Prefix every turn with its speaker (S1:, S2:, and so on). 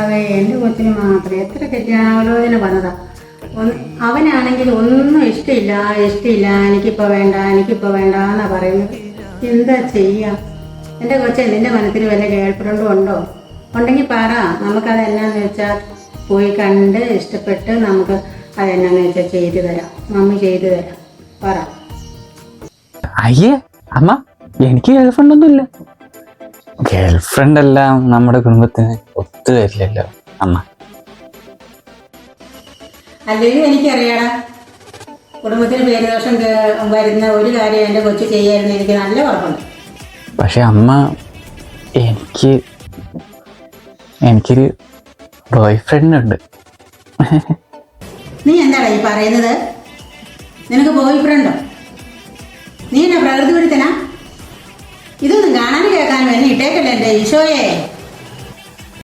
S1: കർത്താവേ എന്റെ കൊച്ചിന് മാത്രം. എത്ര കല്യാണാലോചന വന്നതാ. അവനാണെങ്കിൽ ഒന്നും ഇഷ്ടമില്ല ഇഷ്ടമില്ല എനിക്കിപ്പോൾ വേണ്ട എനിക്കിപ്പോൾ വേണ്ട എന്നാ പറയുന്നത്. എന്താ ചെയ്യാ? എന്റെ കൊച്ചെ നിന്റെ മനസ്സിൽ വല്ല കേൾപ്പുണ്ടും ഉണ്ടോ? ഉണ്ടെങ്കിൽ പറ. നമുക്കത് എന്നാന്ന് വെച്ചാൽ പോയി കണ്ട് ഇഷ്ടപ്പെട്ട് നമുക്ക് അതെന്നാന്ന് വെച്ചാൽ ചെയ്തു തരാം. മമ്മി ചെയ്തു തരാം. പറ.
S2: അയ്യേ അമ്മ എനിക്ക് ഗേൾഫ്രണ്ട് ഒന്നുമില്ല ഗേൾഫ്രണ്ട് എല്ലാം നമ്മുടെ കുടുംബത്തിന്. ഒത്തു വരില്ലല്ലോ. അമ്മ.
S1: അല്ലെങ്കിൽ എനിക്കറിയാടാ. കുടുംബത്തിന് പേരുദോഷം വരുന്ന ഒരു കാര്യം എന്റെ കൊച്ചു ചെയ്യായിരുന്നു. എനിക്ക് നല്ല ഉറപ്പുണ്ട്.
S2: പക്ഷെ അമ്മ എനിക്ക് എനിക്കൊരു ബോയ് ഫ്രണ്ട് ഉണ്ട്.
S1: നീ എന്താടാ ഈ പറയുന്നത്? നിനക്ക് ബോയ് ഫ്രണ്ടോ നീ എന്നാ പ്രകൃതി വിരുദ്ധനാ ഇതൊന്നും കാണാനും കേൾക്കാനും എന്നെ ഇട്ടേക്കല്ലേ എന്റെ ഈശോയെ?